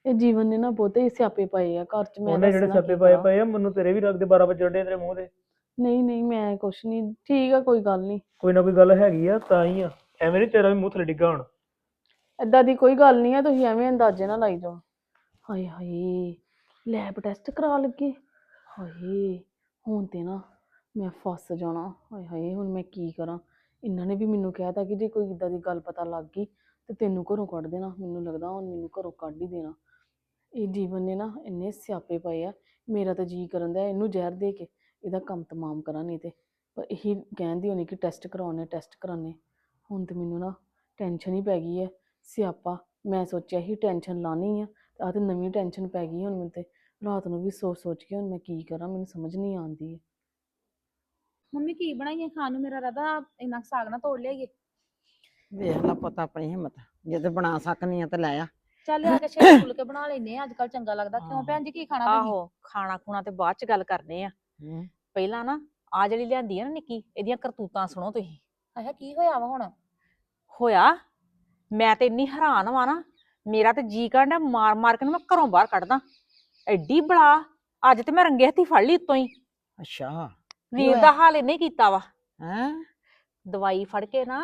ਇਹ ਜੀਵਨ ਨੇ ਨਾ ਬਹੁਤੇ ਹੀ ਸਿਆਪੇ ਪਏ ਆ ਘਰ ਚ ਮੈਂ ਉਹਨੇ ਜਿਹੜੇ ਦੱਸਣਾ ਕੀ ਪਾਏ ਕਰਾਂ। ਪਏ ਆ ਮੈਨੂੰ ਤੇਰੇ ਵੀ ਰੱਖਦੇ 12 ਵਜੇ ਜੜੇ ਤੇਰੇ ਮੂੰਹ ਤੇ। ਨਹੀਂ ਨਹੀਂ ਮੈਂ ਕੁਛ ਨਹੀਂ। ਠੀਕ ਆ ਕੋਈ ਗੱਲ ਨਹੀਂ। ਕੋਈ ਨਾ ਕੋਈ ਗੱਲ ਹੈਗੀ ਆ ਤਾਂ ਹੀ ਆ। ਐਵੇਂ ਨਹੀਂ ਤੇਰਾ ਵੀ ਮੂੰਹ ਥੱਲੇ ਡਿੱਗਾ ਹੁਣ। ਏਦਾਂ ਦੀ ਕੋਈ ਗੱਲ ਨਹੀਂ ਆ, ਤੁਸੀਂ ਐਵੇਂ ਅੰਦਾਜ਼ੇ ਨਾ ਲਾਈ ਜਾਓ। ਹਾਏ ਹਾਏ ਲੈਬ ਟੈਸਟ ਕਰਾ ਲੱਗੇ। ਹਾਏ, ਹੁਣ ਤੇ ਨਾ ਮੈਂ ਫਸ ਜਾਣਾ। ਹਾਏ ਹਾਏ, ਹੁਣ ਮੈਂ ਕੀ ਕਰਾਂ? ਇਹਨਾਂ ਨੇ ਵੀ ਮੈਨੂੰ ਕਹਿਤਾ ਕਿ ਜੇ ਕੋਈ ਇਦਾਂ ਦੀ ਗੱਲ ਪਤਾ ਲੱਗ ਗਈ ਤੇ ਤੈਨੂੰ ਘਰੋਂ ਕੱਢ ਦੇਣਾ। ਮੈਨੂੰ ਲੱਗਦਾ ਹੁਣ ਮੈਨੂੰ ਘਰੋਂ ਕੱਢ ਹੀ ਦੇਣਾ। ਇਹ ਜੀਵਨ ਨੇ ਨਾ ਇੰਨੇ ਸਿਆਪੇ ਪਏ ਆ। ਮੇਰਾ ਤਾਂ ਜੀ ਕਰਨ ਦਾ ਇਹਨੂੰ ਜ਼ਹਿਰ ਦੇ ਕੇ। ਇਹਦਾ ਕੰਮ ਤਮਾਮ ਕਰਾਂ ਨਹੀਂ ਤੇ। ਪਰ ਇਹੀ ਕਹਿੰਦੀ ਹੋਣੀ ਕਿ ਟੈਸਟ ਕਰਾਉਣੇ ਟੈਸਟ ਕਰਾਉਣੇ। ਹੁਣ ਤੇ ਮੈਨੂੰ ਨਾ ਟੈਨਸ਼ਨ ਹੀ ਪੈ ਗਈ ਹੈ। ਸਿਆਪਾ ਮੈਂ ਸੋਚਿਆ ਸੀ ਟੈਨਸ਼ਨ ਲਾਣੀ ਆ ਤੇ ਆਹ ਤੇ ਨਵੀਂ ਟੈਨਸ਼ਨ ਪੈ ਗਈ ਹੁਣ ਮੈਨੂੰ ਤੇ। ਰਾਤ ਨੂੰ ਵੀ ਸੋਚ ਸੋਚ ਕੇ ਹੁਣ ਮੈਂ ਕੀ ਕਰਾਂ ਮੈਨੂੰ ਸਮਝ ਨਹੀਂ ਆਉਂਦੀ ਹੈ। ਮੰਮੀ ਕੀ ਬਣਾਈਏ ਖਾਣ ਨੂੰ? ਮੇਰਾ ਰਦਾ ਇੰਨਾ ਸਾਗ ਨਾ ਤੋੜ ਲਿਆਈਏ। ਵੇਖ ਲਾ ਪੁੱਤ ਆਪਣੀ ਹਿੰਮਤ ਜੇ ਤੇ ਬਣਾ ਸਕਨੀ ਆ ਤੇ ਲੈ ਆ। ਚੱਲ ਆ ਕੇ ਛੇਲ ਫੁੱਲ ਕੇ ਬਣਾ ਲੈਨੇ ਆ ਅੱਜ ਕੱਲ ਚੰਗਾ ਲੱਗਦਾ। ਕਿਉਂ। ਭੈਣ ਜੀ ਕੀ ਖਾਣਾ ਆਹੋ ਖਾਣਾ ਖੂਣਾ ਤੇ ਬਾਅਦ ਚ ਗੱਲ ਕਰਨੇ ਆ। ਪਹਿਲਾਂ ਨਾ ਆ ਜਿਹੜੀ ਲਿਆਂਦੀ ਆ ਨਾ ਨਿੱਕੀ ਇਹਦੀਆਂ ਕਰਤੂਤਾਂ ਸੁਣੋ ਤੁਸੀਂ। ਆਹ ਕੀ ਹੋਇਆ ਵਾ ਹੁਣ? ਹੋਇਆ? ਮੈਂ ਤੇ ਇੰਨੀ ਹੈਰਾਨ ਵਾਂ ਨਾ ਮੇਰਾ ਤੇ ਜੀ ਕਰਦਾ ਮਾਰ ਮਾਰ ਕੇ ਨਾ ਮੈਂ ਘਰੋਂ ਬਾਹਰ ਕੱਢਦਾ। ਐਡੀ ਬਲਾ ਅੱਜ ਤੇ ਮੈਂ ਰੰਗੇ ਹੱਥੀ ਫੜ ਲਈ ਉੱਤੋਂ ਹੀ। ਅੱਛਾ ਵੀਰ? ਦਾ ਹਾਲ ਇਹਨੇ ਕੀਤਾ ਵਾ। ਹੈ? ਦਵਾਈ ਫੜ ਕੇ ਨਾ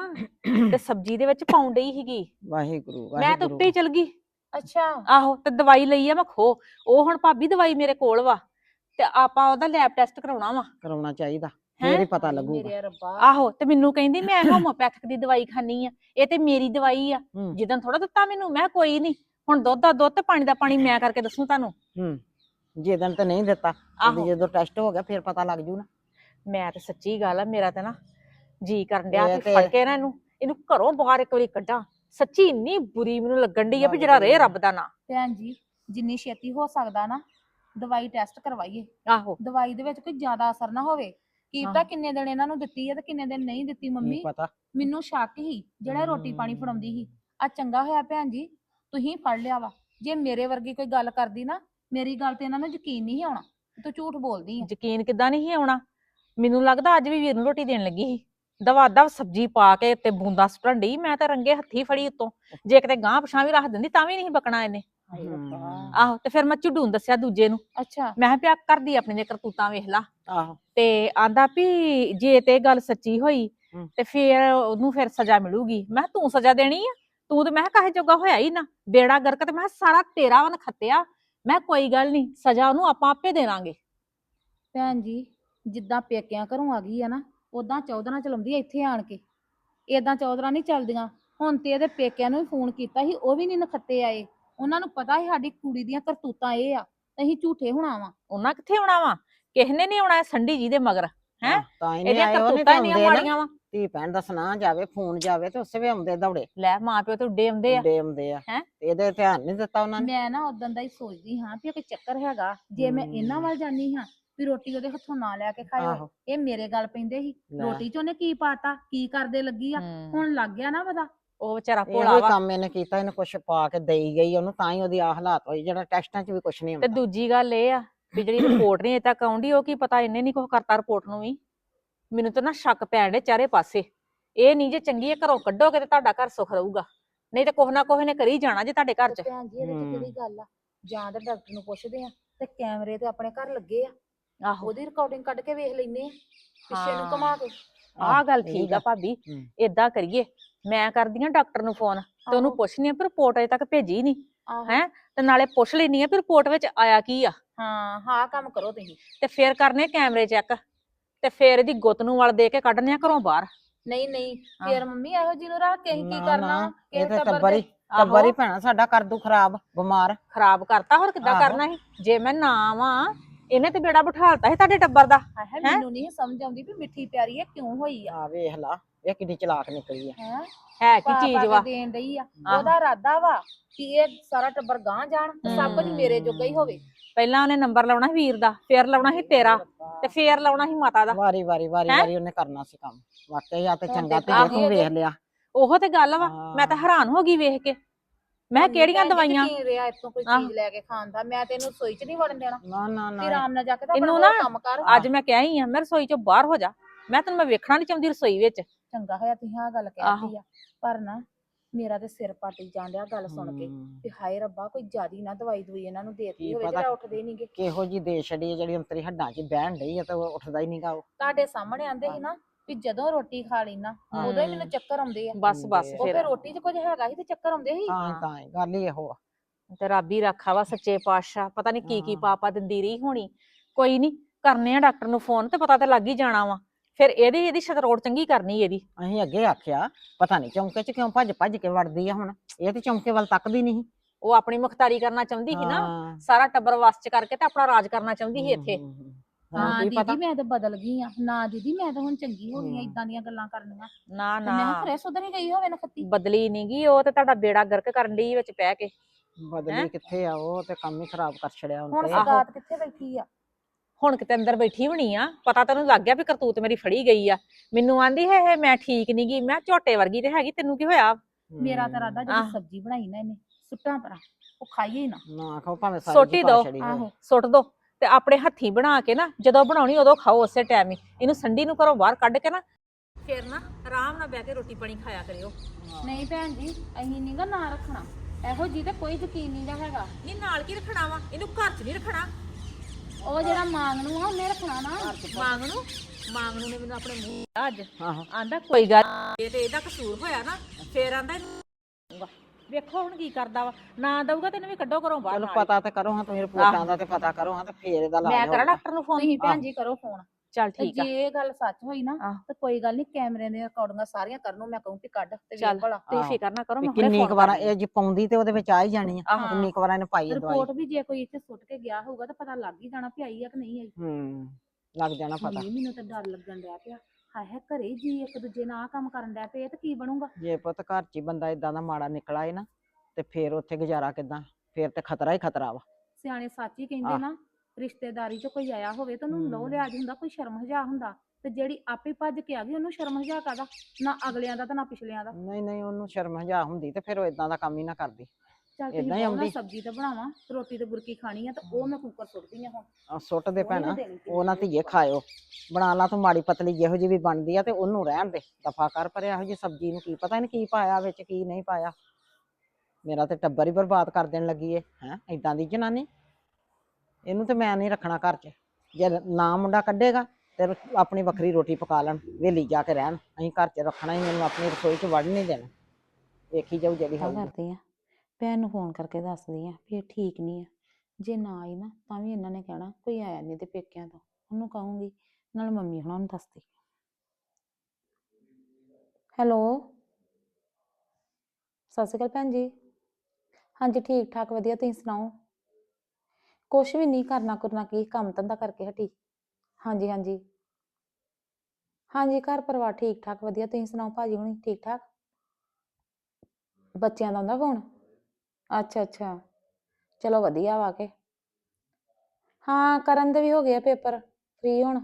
ਤੇ ਸਬਜ਼ੀ ਦੇ ਵਿੱਚ ਪਾਉਣ ਡਈ ਸੀਗੀ। ਵਾਹਿਗੁਰੂ ਮੈਂ ਤਾਂ ਵਾਹਿਗੁਰੂ। ਉੱਤੇ ਹੀ ਚਲ ਗਈ। ਅੱਛਾ। ਆਹੋ ਤੇ ਦਵਾਈ ਲਈ ਆ ਮੈਂ ਖੋ। ਉਹ ਹੁਣ ਭਾਬੀ ਦਵਾਈ ਮੇਰੇ ਕੋਲ ਵਾ ਤੇ ਆਪਾਂ ਉਹਦਾ ਲੈਬ ਟੈਸਟ ਕਰਾਉਣਾ ਵਾ। ਕਰਾਉਣਾ ਚਾਹੀਦਾ? ਫੇਰ ਹੀ? ਪਤਾ ਲੱਗੂਗਾ ਮੇਰੇ ਰੱਬਾ। ਆਹੋ ਤੇ ਮੈਨੂੰ ਕਹਿੰਦੀ ਮੈਂ ਹੋਮੋਪੈਥਿਕ ਦੀ ਦਵਾਈ ਖਾਣੀ ਆ। ਇਹ ਤੇ ਮੇਰੀ ਦਵਾਈ ਆ। ਹੂੰ। ਜਿੱਦਣ ਥੋੜਾ ਦਿੱਤਾ ਮੈਨੂੰ ਮੈਂ ਕਿਹਾ ਕੋਈ ਨਹੀਂ। ਹੁਣ ਦੁੱਧ ਦਾ ਦੁੱਧ ਤੇ ਪਾਣੀ ਦਾ ਪਾਣੀ ਮੈਂ ਕਰਕੇ ਦੱਸੂ ਤੁਹਾਨੂੰ। ਹੂੰ। ਜੇ ਦਿਨ ਤੇ ਨਹੀਂ ਦਿੱਤਾ ਆਹੋ। ਜਦੋਂ ਟੈਸਟ ਹੋ ਗਿਆ ਫੇਰ ਪਤਾ ਲੱਗ ਜੂ ਨਾ। ਮੈਂ ਤੇ ਸੱਚੀ ਗੱਲ ਆ ਮੇਰਾ ਤੇ ਨਾ ਜੀ ਕਰਨ ਡਿਆ ਇਹ ਕਿ ਤੇ- ਫੜ ਕੇ ਨਾ ਇਹਨੂੰ। ਇਹਨੂੰ ਘਰੋਂ ਬਾਹਰ ਇੱਕ ਵਾਰੀ ਕੱਢਾਂ। ਸੱਚੀ ਇੰਨੀ ਬੁਰੀ ਮੈਨੂੰ ਲੱਗਣ ਡਈ ਆ ਵੀ ਜਿਹੜਾ ਰੇ ਰੱਬ ਦਾ ਨਾਂ। ਭੈਣ ਜੀ ਜਿੰਨੀ ਛੇਤੀ ਹੋ ਸਕਦਾ ਨਾ ਦਵਾਈ ਟੈਸਟ ਕਰਵਾਈਏ। ਆਹੋ। ਦਵਾਈ ਦੇ ਵਿੱਚ ਕੋਈ ਜ਼ਿਆਦਾ ਅਸਰ ਨਾ ਹੋਵੇ। ਕੀ ਪਤਾ। ਕਿੰਨੇ ਦਿਨ ਇਹਨਾਂ ਨੂੰ ਦਿੱਤੀ ਹੈ ਤੇ ਕਿੰਨੇ ਦਿਨ ਨਹੀਂ ਦਿੱਤੀ ਮੰਮੀ? ਪਤਾ। ਮੈਨੂੰ ਸ਼ੱਕ ਹੀ ਜਿਹੜਾ ਰੋਟੀ ਪਾਣੀ। ਫੜਾਉਂਦੀ ਸੀ। ਆ ਚੰਗਾ ਹੋਇਆ ਭੈਣ ਜੀ ਤੁਸੀਂ ਫੜ ਲਿਆ ਵਾ। ਜੇ ਮੇਰੇ ਵਰਗੀ ਕੋਈ ਗੱਲ ਕਰਦੀ ਨਾ ਮੇਰੀ ਗੱਲ ਤੇ ਇਹਨਾਂ ਨੂੰ ਯਕੀਨ ਨਹੀਂ ਸੀ ਆਉਣਾ। ਤੂੰ ਝੂਠ ਬੋਲਦੀ ਆ। ਯਕੀਨ ਕਿੱਦਾਂ ਨਹੀਂ ਸੀ ਆਉਣਾ? ਮੈਨੂੰ ਲੱਗਦਾ ਅੱਜ ਵੀ ਵੀਰ ਨੂੰ ਰੋਟੀ ਦੇਣ ਲੱਗੀ ਸੀ। ਦਵਾ ਦਵ ਸਬਜੀ ਪਾ ਕੇ ਤੇ ਬੂੰਦਾ ਸੁੱਟਣ ਡਈ ਮੈਂ ਤਾਂ ਰੰਗੇ ਹੱਥੀ ਫੜੀ ਉੱਤੋਂ। ਜੇ ਕਿਤੇ ਗਾਂ ਪਛਾਂ ਵੀ ਰੱਖ ਦਿੰਦੀ ਤਾਂ ਵੀ ਨਹੀਂ ਬਕਣਾ ਇਹਨੇ। ਹਾਏ ਰੱਬਾ। ਹਮ। ਆਹੋ ਤੇ ਫਿਰ ਮੈਂ ਝੁੱਡੂ ਨੂੰ ਦੱਸਿਆ ਦੂਜੇ ਨੂੰ। ਅੱਛਾ। ਮੈਂ ਕਿਹਾ ਪਿਆ ਕਰਦੀ ਆਪਣੀ ਦੇ ਕਰਤੂਤਾਂ ਵੇਖ ਲਾ। ਆਹੋ। ਤੇ ਆਂਦਾ ਵੀ ਜੇ ਤੇ ਇਹ ਗੱਲ ਸੱਚੀ ਹੋਈ ਹਮ। ਤੇ ਫਿਰ ਉਹਨੂੰ ਫਿਰ ਸਜ਼ਾ ਮਿਲੂਗੀ। ਮੈਂ ਕਿਹਾ ਤੂੰ ਸਜ਼ਾ ਦੇਣੀ ਆ? ਤੂੰ ਤੇ ਮੈਂ ਕਿਹਾ ਕਾਹੇ ਜੋਗਾ ਹੋਇਆ ਹੀ ਨਾ? ਬੇੜਾ ਗਰਕ ਤੇ ਮੈਂ ਕਿਹਾ ਸਾਰਾ ਤੇਰਾ ਵਨ ਖੱਤਿਆ। ਮੈਂ ਕਿਹਾ ਕੋਈ ਗੱਲ ਨਹੀਂ ਸਜ਼ਾ ਉਹਨੂੰ ਆਪਾਂ ਆਪੇ ਦੇਵਾਂਗੇ ਭੈਣ ਜੀ ਜਿੱਦਾਂ ਪੇਕਿਆਂ ਘਰੋਂ ਆ ਗਈ ਆ ਨਾ ਉਦਾਂ ਚੌਧਰਾਂ ਚਲਾਉਂਦੀ ਆ ਇੱਥੇ ਆਣ ਕੇ। ਏਦਾਂ ਚੌਧਰਾਂ ਨਹੀਂ ਚੱਲਦੀਆਂ। ਹੁਣ ਤੇ ਇਹਦੇ ਪੇਕਿਆਂ ਨੂੰ ਵੀ ਫੋਨ ਕੀਤਾ ਸੀ ਉਹ ਵੀ ਨਹੀਂ ਨਖੱਤੇ ਆਏ। ਉਹਨਾਂ ਨੂੰ ਪਤਾ ਸੀ ਸਾਡੀ ਕੁੜੀ ਦੀਆਂ ਕਰਤੂਤਾਂ ਇਹ ਆ ਤੇ ਅਸੀਂ ਝੂਠੇ ਹੋਣਾ ਵਾ ਉਹਨਾਂ ਕਿੱਥੇ ਆਉਣਾ ਵਾ? ਕਿਸੇ ਨੇ ਨਹੀਂ ਆਉਣਾ ਸੰਡੀ ਜੀ ਦੇ ਮਗਰ ਹੈਂ? ਤਾਂ ਹੀ ਇਹਦੀਆਂ ਆਏ ਨਹੀਂ ਕਰਤੂਤਾਂ ਇੰਨੀਆਂ ਆਉਂਦੇ ਨਾ। ਮਾੜੀਆਂ ਵਾ। ਧੀ ਭੈਣ ਦਾ ਸੁਣਾ ਜਾਵੇ ਫੋਨ ਜਾਵੇ ਤੇ ਉਸੇ ਵੇ ਆਉਂਦੇ ਦੌੜੇ। ਲੈ ਮਾਂ ਪਿਓ ਤੇ ਉੱਡੇ ਆਉਂਦੇ ਆ। ਮੁੰਡੇ ਆਉਂਦੇ ਆ। ਹੈਂ? ਤੇ ਇਹਦੇ ਧਿਆਨ ਨਹੀਂ ਦਿੱਤਾ ਉਹਨਾਂ ਨੇ। ਮੈਂ ਨਾ ਉਦੋਂ ਦਾ ਹੀ ਸੋਚਦੀ ਹਾਂ ਵੀ ਇਹ ਕੋਈ ਚੱਕਰ ਹੈਗਾ ਜੇ ਮੈਂ ਇਹਨਾਂ ਵੱਲ ਜਾਨੀ ਹਾਂ ਵੀ ਰੋਟੀ ਉਹਦੇ ਹੱਥੋਂ ਨਾ ਲੈ ਕੇ ਖਾਇਓ ਆਹੋ। ਇਹ ਮੇਰੇ ਗੱਲ ਪੈਂਦੇ ਸੀ। ਲੈ, ਰੋਟੀ ਚ ਉਹਨੇ ਕੀ ਪਾਤਾ ਕੀ ਕਰਦੇ ਲੱਗੀ ਆ? ਹੂੰ। ਹੁਣ ਲੱਗ ਗਿਆ ਨਾ ਪਤਾ। ਉਹ ਵਿਚਾਰਾ ਭੋਲਾ ਵਾ। ਕੰਮ ਇਹਨੇ ਕੀਤਾ ਇਹਨੇ ਕੁਛ ਪਾ ਕੇ ਦੇਈ ਗਈ ਉਹਨੂੰ ਤਾਂ ਹੀ ਉਹਦੀ ਆ ਹਾਲਾਤ ਹੋਈ ਜਿਹੜਾ ਟੈਸਟਾਂ 'ਚ ਵੀ ਕੁਛ ਨਹੀਂ ਤੇ ਹੁੰਦਾ। ਦੂਜੀ ਗੱਲ ਇਹ ਆ ਵੀ ਜਿਹੜੀ ਰਿਪੋਰਟ ਨਹੀਂ ਅਜੇ ਤੱਕ ਆਉਂਦੀ ਉਹ ਕੀ ਪਤਾ ਇਹਨੇ ਨਹੀਂ ਕੁਝ ਕਰਤਾ ਰਿਪੋਰਟ ਨੂੰ ਵੀ। ਮੈਨੂੰ ਤਾਂ ਨਾ ਸ਼ੱਕ ਪੈਣ ਡੇ ਚਾਰੇ ਪਾਸੇ। ਇਹ ਨਹੀਂ ਜੇ ਚੰਗੀ ਹੈ ਘਰੋਂ ਕੱਢੋਗੇ ਤੇ ਤੁਹਾਡਾ ਘਰ ਸੁਖ ਰਹੂਗਾ। ਨਹੀਂ ਤੇ ਕੁਛ ਨਾ ਕੁਛ ਨੇ ਕਰੀ ਜਾਣਾ ਜੇ ਤੁਹਾਡੇ ਘਰ 'ਚ। ਤੇ ਭੈਣ ਜੀ ਇਹਦੇ ਚ ਹੂੰ। ਕਿਹੜੀ ਗੱਲ ਆ? ਜਾਂ ਤਾਂ ਡਾਕਟਰ ਨੂੰ ਪੁੱਛਦੇ ਆ ਤੇ ਕੈਮਰੇ ਤੇ ਆਪਣੇ ਘਰ ਲੱਗੇ ਆ। ਆਹੋ। ਉਹਦੀ ਰਿਕਾਰਡਿੰਗ ਕੱਢ ਕੇ ਵੇਖ ਲੈਨੇ ਆ ਪਿੱਛੇ ਨੂੰ ਹਾਂ। ਘੁਮਾ ਕੇ। ਆਹ ਗੱਲ ਠੀਕ ਆ। ਭਾਬੀ। ਹੂੰ। ਏਦਾਂ ਕਰੀਏ ਮੈਂ ਕਰਦੀ ਆ ਡਾਕਟਰ ਨੂੰ ਫੋਨ ਤੇ ਉਹਨੂੰ ਪੁੱਛਣੀ ਆ ਪਰ ਰਿਪੋਰਟ ਅਜੇ ਤੱਕ ਭੇਜੀ ਨਹੀਂ ਆਹੋ। ਹੈਂ? ਤੇ ਨਾਲੇ ਪੁੱਛ ਲੈਣੀ ਆ ਵੀ ਰਿਪੋਰਟ ਵਿੱਚ ਆਇਆ ਕੀ ਆ। ਹਾਂ ਹਾਂ ਕੰਮ ਕਰੋ ਤੁਸੀਂ। ਤੇ ਫੇਰ ਕਰਨੇ ਕੈਮਰੇ ਚੈੱਕ। ਤੇ ਫੇਰ ਇਹਦੀ ਗੁੱਤ ਨੂੰ ਵਲ ਦੇ ਕੇ ਕੱਢਨੇ ਆ ਘਰੋਂ ਬਾਹਰ। ਨਹੀਂ ਨਹੀਂ। ਫੇਰ ਮੰਮੀ ਇਹੋ ਜੀ ਨੂੰ ਰੱਖ ਕੇ ਅਸੀਂ ਕੀ ਕਰਨਾ ਇਹ ਤੇ ਟੱਬਰ ਹੀ ਟੱਬਰ ਹੀ ਭੈਣਾ ਸਾਡਾ ਕਰ ਦੂ ਖਰਾਬ ਬਿਮਾਰ। ਖਰਾਬ ਕਰਤਾ ਹੋਰ ਕਿੱਦਾਂ। ਕਰਨਾ ਸੀ? ਜੇ ਮੈਂ ਨਾ ਆਵਾਂ ਇਹਨੇ ਤੇ ਬੇੜਾ ਬਿਠਾਲਤਾ ਸੀ ਤੁਹਾਡੇ ਟੱਬਰ ਦਾ? ਮੈਨੂੰ ਨਹੀਂ ਸਮਝ ਆਉਂਦੀ ਵੀ ਮਿੱਠੀ ਪਿਆਰੀ ਇਹ ਕਿਉਂ ਹੋਈ ਆ। ਆ ਵੇਖ ਲਾ। ਇਹ ਕਿੰਨੀ ਚਲਾਕ ਨਿਕਲੀ ਆ। ਹੈ? ਹੈ ਕੀ ਚੀਜ਼ ਵਾ? ਦੇਣ ਡਈ ਆ। ਉਹਦਾ ਇਰਾਦਾ ਵਾ ਕਿ ਇਹ ਸਾਰਾ ਟੱਬਰ ਗਾਂ ਜਾਣ ਤੇ ਸਭ ਕੁਝ ਮੇਰੇ ਜੋਗਾ ਹੀ ਹੋਵੇ। ਪਹਿਲਾਂ ਉਹਨੇ ਨੰਬਰ ਲਾਉਣਾ ਸੀ ਵੀਰ ਦਾ ਫੇਰ ਲਾਉਣਾ ਸੀ ਤੇਰਾ ਤੇ ਫੇਰ ਲਾਉਣਾ ਸੀ ਮਾਤਾ ਦਾ। ਵਾਰੀ ਵਾਰੀ ਵਾਰੀ? ਵਾਰੀ ਉਹਨੇ ਕਰਨਾ ਸੀ ਕੰਮ। ਵਾਕਈ ਆ ਤੇ ਚੰਗਾ ਤੇ ਤੇ ਵੇਖ ਲਿਆ। ਉਹੋ ਤੇ ਗੱਲ ਵਾ ਮੈਂ ਤਾਂ ਹੈਰਾਨ ਹੋ ਗਈ ਵੇਖ ਕੇ। ਮੈਂ ਕਿਹਾ ਕਿਹੜੀਆਂ ਦਵਾਈਆਂ? ਕੀ ਰਿਹਾ ਇਤੋਂ ਕੋਈ। ਚੀਜ਼ ਲੈ ਕੇ ਖਾਣ ਦਾ। ਮੈਂ ਤੈਨੂੰ ਸੋਈ ਚ ਨਹੀਂ ਵੜਨ ਦੇਣਾ। ਨਾ ਨਾ ਨਾ। ਆਰਾਮ ਨਾਲ ਜਾ ਕੇ ਤਾਂ ਇਹਨੂੰ ਆਪਣਾ ਨਾ ਕੰਮ ਕਰ। ਅੱਜ ਮੈਂ ਕਿਹਾ ਹੀ ਆ ਮੈਂ ਰਸੋਈ ਚੋਂ ਬਾਹਰ ਹੋ ਜਾ। ਮੈਂ ਤੈਨੂੰ ਮੈਂ ਵੇਖਣਾ ਨਹੀਂ ਚਾਹੁੰਦੀ ਰਸੋਈ ਵਿੱਚ। ਚੰਗਾ ਹੋਇਆ ਤੁਸੀਂ ਆਹ ਗੱਲ। ਕਹਿਤੀ ਆ। ਪਰ ਨਾ ਮੇਰਾ ਤੇ ਸਿਰ ਪਾਟੀ ਜਾਣ ਡਿਆ ਗੱਲ ਸੁਣ ਕੇ। ਵੀ ਹਾਏ ਰੱਬਾ ਕੋਈ ਜ਼ਿਆਦੀ ਨਾ ਦਵਾਈ ਦਵਾਈ ਇਹਨਾਂ ਨੂੰ ਦੇਤੀ ਹੋਵੇ ਜਿਹੜਾ ਉੱਠਦੇ ਨਹੀਂਗੇ ਕਿਹੋ ਜੀ ਦੇ ਛੜੀ ਆ ਜਿਹੜੀ ਅੰਤਰੀ ਹੱਡਾਂ 'ਚ ਬਹਿਣ ਡਈ ਆ ਤੇ ਉਹ ਉੱਠਦਾ ਹੀ ਨਹੀਂਗਾ ਉਹ। ਤੁਹਾਡੇ ਸਾਹਮਣੇ ਆਂਦੇ ਸੀ ਨਾ ਵੀ ਜਦੋਂ ਰੋਟੀ ਖਾ ਲੈਣਾ ਉਦੋਂ ਹੀ ਮੈਨੂੰ ਚੱਕਰ ਆਉਂਦੇ ਆ। ਬਸ ਬਸ ਉਹ ਫੇਰ। ਰੋਟੀ 'ਚ ਕੁਝ ਹੈਗਾ ਸੀ ਤੇ ਚੱਕਰ ਆਉਂਦੇ ਸੀ? ਤਾਂ ਹਾਂ। ਹੀ ਤਾਂ ਹੀ, ਗੱਲ ਹੀ ਇਹੋ ਆ। ਤੇ ਰੱਬ ਹੀ ਰੱਖਾ ਵਾ ਸੱਚੇ ਪਾਤਸ਼ਾਹ ਪਤਾ ਨਹੀਂ ਕੀ ਕੀ। ਪਾਪਾ ਦਿੰਦੀ ਰਹੀ ਹੋਣੀ। ਕੋਈ ਨਹੀਂ ਕਰਨੇ ਆ ਡਾਕਟਰ ਨੂੰ ਫੋਨ ਤੇ ਪਤਾ ਤੇ ਲੱਗ ਹੀ ਜਾਣਾ ਵਾ। ਫਿਰ ਇਹਦੀ ਇਹਦੀ ਸ਼ਤਰੋੜ ਚੰਗੀ ਕਰਨੀ ਇਹਦੀ। ਅਸੀਂ ਅੱਗੇ ਆਖਿਆ ਪਤਾ ਨਹੀਂ ਚੌਂਕੇ 'ਚ ਕਿਉਂ ਭੱਜ ਭੱਜ ਕੇ ਵੜਦੀ ਆ ਹੁਣ। ਇਹ ਤੇ ਚੌਂਕੇ ਵੱਲ ਤੱਕਦੀ ਨਹੀਂ। ਉਹ ਆਪਣੀ ਮੁਖਤਾਰੀ ਕਰਨਾ ਚਾਹੁੰਦੀ ਸੀ ਨਾ ਹਾਂ। ਸਾਰਾ ਟੱਬਰ ਵਸ ਚ ਕਰਕੇ ਤੇ ਆਪਣਾ ਰਾਜ ਕਰਨਾ ਚਾਹੁੰਦੀ ਸੀ ਇੱਥੇ। ਹਾਂ ਹਾਂ ਕੀ ਪਤਾ? ਦੀਦੀ ਮੈਂ ਤਾਂ ਬਦਲ ਗਈ ਆ। ਨਾ ਦੀਦੀ ਮੈਂ ਤਾਂ ਹੁਣ ਚੰਗੀ ਹੋ ਗਈ ਆ ਹਮ। ਇਦਾਂ ਦੀਆਂ ਗੱਲਾਂ ਕਰਨੀਆਂ। ਤੇ ਨਾ ਮੈਂ ਨਾ। ਖਰੇ ਸੁਧਰ ਹੀ ਗਈ ਹੋਵੇ ਨਾ ਖੱਤੀ। ਬਦਲੀ ਨੀ ਗੀ ਉਹ ਤੇ ਤੁਹਾਡਾ ਬੇੜਾ ਗਰਕ ਕਰਨ ਲਈ ਵਿੱਚ ਪੈ ਕੇ। ਬਦਲੀ ਕਿੱਥੇ ਆ ਉਹ ਤੇ ਕੰਮ ਹੀ ਖਰਾਬ ਕਰ ਛੜਿਆ ਹੁਣ ਹੁਣ ਤੇ। ਆਹੋ। ਸਗਾਤ ਕਿੱਥੇ ਬੈਠੀ ਆ? ਹੁਣ ਕਿਤੇ ਅੰਦਰ ਬੈਠੀ ਹੋਣੀ ਆ ਪਤਾ ਤੈਨੂੰ ਲੱਗ ਗਿਆ ਵੀ ਕਰਤੂਤ ਮੇਰੀ ਫੜੀ ਗਈ ਆ। ਮੈਨੂੰ ਆਂਦੀ ਹੈ ਹੈ ਮੈਂ ਠੀਕ ਨੀ ਗੀ ਮੈਂ ਝੋਟੇ ਵਰਗੀ ਤੇ ਹੈਗੀ ਤੈਨੂੰ ਕੀ ਹੋਇਆ? ਮੇਰਾ ਤਾਂ ਰਾਦਾ। ਜਿਹੜੀ ਸਬਜ਼ੀ ਬਣਾਈ ਨਾ ਇਹਨੇ ਸੁੱਟਾਂ ਪਰਾਂ ਉਹ ਖਾਈਏ ਹੀ ਨਾ। ਨਾ ਖਾਓ ਭਾਵੇਂ ਸਾਰੀ ਸੋਟੀ ਹੋਵੇ। ਆਹੋ। ਸੁੱਟ ਦੋ ਤੇ ਆਪਣੇ ਹੱਥੀਂ ਬਣਾ ਕੇ ਨਾ ਜਦੋਂ ਬਣਾਉਣੀ ਉਦੋਂ ਖਾਓ ਉਸੇ ਟਾਈਮ ਹੀ। ਇਹਨੂੰ ਸੰਡੀ ਨੂੰ ਘਰੋਂ ਬਾਹਰ ਕੱਢ ਕੇ ਨਾ ਫਿਰ ਨਾ ਆਰਾਮ ਨਾਲ ਬਹਿ ਕੇ ਰੋਟੀ ਪਾਣੀ ਖਾਇਆ ਕਰਿਓ। ਨਹੀਂ ਭੈਣ ਜੀ ਅਹੀਂ ਨਹੀਂਗਾ ਨਾ ਰੱਖਣਾ। ਇਹੋ ਜੀ ਤੇ ਕੋਈ ਯਕੀਨ ਨਹੀਂਗਾ ਹੈਗਾ। ਨਹੀਂ ਨਾਲ ਕੀ ਰੱਖਣਾ ਵਾ? ਇਹਨੂੰ ਘਰ 'ਚ ਨਹੀਂ ਰੱਖਣਾ। ਉਹ ਜਿਹੜਾ ਮੰਗ ਨੂੰ ਆ ਉਹਨੇ ਰੱਖਣਾ ਨਾ। ਮਾਂਗ ਨੂੰ ਮਾਂਗ ਨੂੰ ਨੇ ਮੈਨੂੰ ਆਪਣੇ ਮੂੰਹ ਅੱਜ ਆਹੋ। ਆਂਦਾ ਕੋਈ ਗੱਲ ਇਹ ਤੇ ਇਹਦਾ ਕਸੂਰ ਹੋਇਆ ਨਾ ਫੇਰ ਆਂਦਾ ਇਹਨੂੰ ਵੇਖੋ ਹੁਣ ਕੀ ਕਰਦਾ ਵਾ। ਨਾ ਦਊਗਾ ਤੈਨੂੰ ਵੀ ਕੱਢੋ ਘਰੋਂ ਬਾਹਰ ਚਲੋ। ਪਤਾ ਤੇ ਕਰੋ ਹਾਂ ਤੁਸੀਂ ਰਿਪੋਰਟਾਂ ਦਾ ਤੇ ਪਤਾ ਕਰੋ ਹਾਂ ਤੇ ਫੇਰ ਇਹਦਾ ਇਲਾਜ ਮੈਂ ਕਰਾਂ। ਡਾਕਟਰ ਨੂੰ ਫੋਨ ਤੁਸੀਂ ਭੈਣ ਜੀ ਕਰੋ ਫੋਨ ਚੱਲ ਤੇ ਠੀਕ ਆ ਜੇ ਇਹ ਗੱਲ ਸੱਚ ਹੋਈ ਨਾ ਆਹ। ਤੇ ਕੋਈ ਗੱਲ ਨਹੀਂ ਕੈਮਰੇ ਦੀਆਂ ਰਿਕਾਰਡਿੰਗਾਂ ਸਾਰੀਆਂ ਕਰਨ ਨੂੰ ਮੈਂ ਕਹੂੰ ਵੀ ਕੱਢ ਤੇ ਚੱਲ। ਵੇਖ ਭਲਾ ਤੁਸੀਂ। ਫਿਕਰ ਨਾ ਕਰੋ ਵੀ ਮੈਂ ਹੁਣੇ ਕਿੰਨੀ ਫੋਨ ਕੁ ਵਾਰ ਇਹ ਜੀ ਪਾਉਂਦੀ ਤੇ ਉਹਦੇ ਵਿੱਚ ਆ ਹੀ ਜਾਣੀ ਆ ਆਹੋ। ਕਿੰਨੀ ਕੁ ਵਾਰ ਇਹਨੇ ਪਾਈ ਆ ਦਵਾਈ ਰਿਪੋਰਟ ਵੀ ਜੇ ਕੋਈ ਇੱਥੇ ਸੁੱਟ ਕੇ ਗਿਆ ਹੋਊਗਾ ਤਾਂ ਪਤਾ ਲੱਗ ਹੀ ਜਾਣਾ ਵੀ ਆਈ ਆ ਕਿ ਨਹੀਂ ਆਈ ਹੂੰ ਲੱਗ ਜਾਣਾ ਪਤਾ ਮੰਮੀ ਮੈਨੂੰ ਤਾਂ ਡਰ ਲੱਗਣ ਡਿਆ ਪਿਆ ਹਾਏ ਹਾਏ ਘਰੇ ਹੀ ਜੀ ਇੱਕ ਦੂਜੇ ਨਾਲ ਆਹ ਕੰਮ ਕਰਨ ਡਿਆ ਪਏ ਤੇ ਕੀ ਬਣੂਗਾ ਜੇ ਪੁੱਤ ਘਰ 'ਚ ਹੀ ਬੰਦਾ ਇਦਾਂ ਦਾ ਮਾੜਾ ਨਿਕਲ ਆਏ ਨਾ ਤੇ ਫੇਰ ਉੱਥੇ ਗੁਜ਼ਾਰਾ ਕਿਦਾਂ ਫੇਰ ਤੇ ਖਤਰਾ ਹੀ ਖਤਰਾ ਵਾ ਸਿਆਣੇ ਸੱਚ ਹੀ ਕਹਿੰਦੇ ਆਹ। ਨਾ ਰਿਸ਼ਤੇਦਾਰੀ 'ਚ ਕੋਈ ਆਇਆ ਹੋਵੇ ਤਾਂ ਉਹਨੂੰ ਲੋ। ਲਿਆਜ ਹੁੰਦਾ ਕੋਈ ਸ਼ਰਮ ਹਜਾ ਹੁੰਦਾ ਤੇ ਜਿਹੜੀ ਆਪੇ ਭੱਜ ਕੇ ਆ ਗਈ ਉਹਨੂੰ ਸ਼ਰਮ ਹਜਾ ਕਾਦਾ ਨਾ ਅਗਲਿਆਂ ਦਾ ਤੇ ਨਾ ਪਿਛਲਿਆਂ ਦਾ। ਨਹੀਂ ਨਹੀਂ ਉਹਨੂੰ ਸ਼ਰਮ ਹਜਾ ਹੁੰਦੀ ਤੇ ਫਿਰ ਉਹ ਇਦਾਂ ਦਾ ਕੰਮ ਹੀ ਨਾ ਕਰਦੀ। ਚੱਲ ਤੁਸੀਂ ਏਦਾਂ ਹੀ ਆਉਂਦੀ। ਸਬਜ਼ੀ ਤੇ ਬਣਾਵਾਂ ਰੋਟੀ ਤੇ ਬੁਰਕੀ ਖਾਣੀ ਆ ਤੇ ਉਹ ਮੈਂ ਕੁੱਕਰ ਸੁੱਟਦੀ ਆ ਹੁਣ। ਆਹ ਸੁੱਟ ਦੇ ਭੈਣਾ ਦੇਣੀ ਉਹ ਨਾ ਧੀਏ ਖਾਇਓ। ਬਣਾ ਲਾ ਤੂੰ ਮਾੜੀ ਪਤਲੀ ਜਿਹੋ ਜਿਹੀ ਵੀ ਬਣਦੀ ਆ ਤੇ ਉਹਨੂੰ ਰਹਿਣ ਦੇ। ਦਫਾ ਕਰ ਪਰ ਇਹੋ ਜਿਹੀ ਸਬਜ਼ੀ ਨੂੰ ਕੀ ਪਤਾ ਨਹੀਂ ਕੀ ਪਾਇਆ ਵਿੱਚ ਕੀ ਨਹੀਂ ਪਾਇਆ। ਮੇਰਾ ਤੇ ਟੱਬਰ ਹੀ ਬਰਬਾਦ ਕਰ ਦੇਣ ਲੱਗੀ ਏ ਹੈ? ਇਦਾਂ ਦੀ ਜਨਾਨੀ। ਇਹਨੂੰ ਤੇ ਮੈਂ ਨਹੀਂ ਰੱਖਣਾ ਘਰ 'ਚ। ਜੇ ਨਾ ਮੁੰਡਾ ਕੱਢੇਗਾ ਤੇ ਆਪਣੀ ਵੱਖਰੀ ਰੋਟੀ ਪਕਾ ਲੈਣ ਵੇਲੀ ਜਾ ਕੇ ਰਹਿਣ। ਅਸੀਂ ਘਰ 'ਚ ਰੱਖਣਾ ਹੀ ਮੈਨੂੰ ਆਪਣੀ ਰਸੋਈ 'ਚ ਵੜ ਨਹੀਂ ਦੇਣਾ। ਵੇਖੀ ਜਾਊ ਜਿਹੜੀ ਹੋਊਗੀ। ਕਰਦੀ ਆ। ਭੈਣ ਨੂੰ ਫੋਨ ਕਰਕੇ ਦੱਸਦੀ ਆ ਵੀ ਇਹ ਠੀਕ ਨਹੀਂ ਆ। ਜੇ ਨਾ ਆਈ ਨਾ ਤਾਂ ਵੀ ਇਹਨਾਂ ਨੇ ਕਹਿਣਾ ਕੋਈ ਆਇਆ ਨਹੀਂ ਤੇ ਪੇਕਿਆਂ ਤੋਂ। ਉਹਨੂੰ ਕਹੂੰਗੀ ਨਾਲ ਮੰਮੀ ਹੁਣਾਂ ਨੂੰ ਦੱਸਦੀ। ਹੈਲੋ? ਸਤਿ ਸ਼੍ਰੀ ਅਕਾਲ ਭੈਣ ਜੀ। ਹਾਂਜੀ ਠੀਕ ਠਾਕ ਵਧੀਆ। ਤੁਸੀਂ ਸੁਣਾਓ? ਕੁਛ ਵੀ ਨਹੀਂ ਕਰਨਾ ਕਰਨਾ, ਕੀ ਕੰਮ ਧੰਦਾ ਕਰਕੇ ਹਟੀ? ਹਾਂਜੀ ਹਾਂਜੀ। ਹਾਂਜੀ, ਘਰ ਪਰਿਵਾਰ ਠੀਕ ਠਾਕ, ਵਧੀਆ। ਤੁਸੀਂ ਸੁਣਾਓ ਭਾਜੀ ਹੁਣੀ, ਠੀਕ ਠਾਕ? ਬੱਚਿਆਂ ਦਾ ਆਉਂਦਾ ਫੋਨ? ਅੱਛਾ ਅੱਛਾ। ਚਲੋ ਵਧੀਆ ਵਾ ਕੇ। ਹਾਂ, ਕਰਨ ਦੇ ਵੀ ਹੋ ਗਏ ਆ ਪੇਪਰ, ਫ੍ਰੀ ਹੁਣ।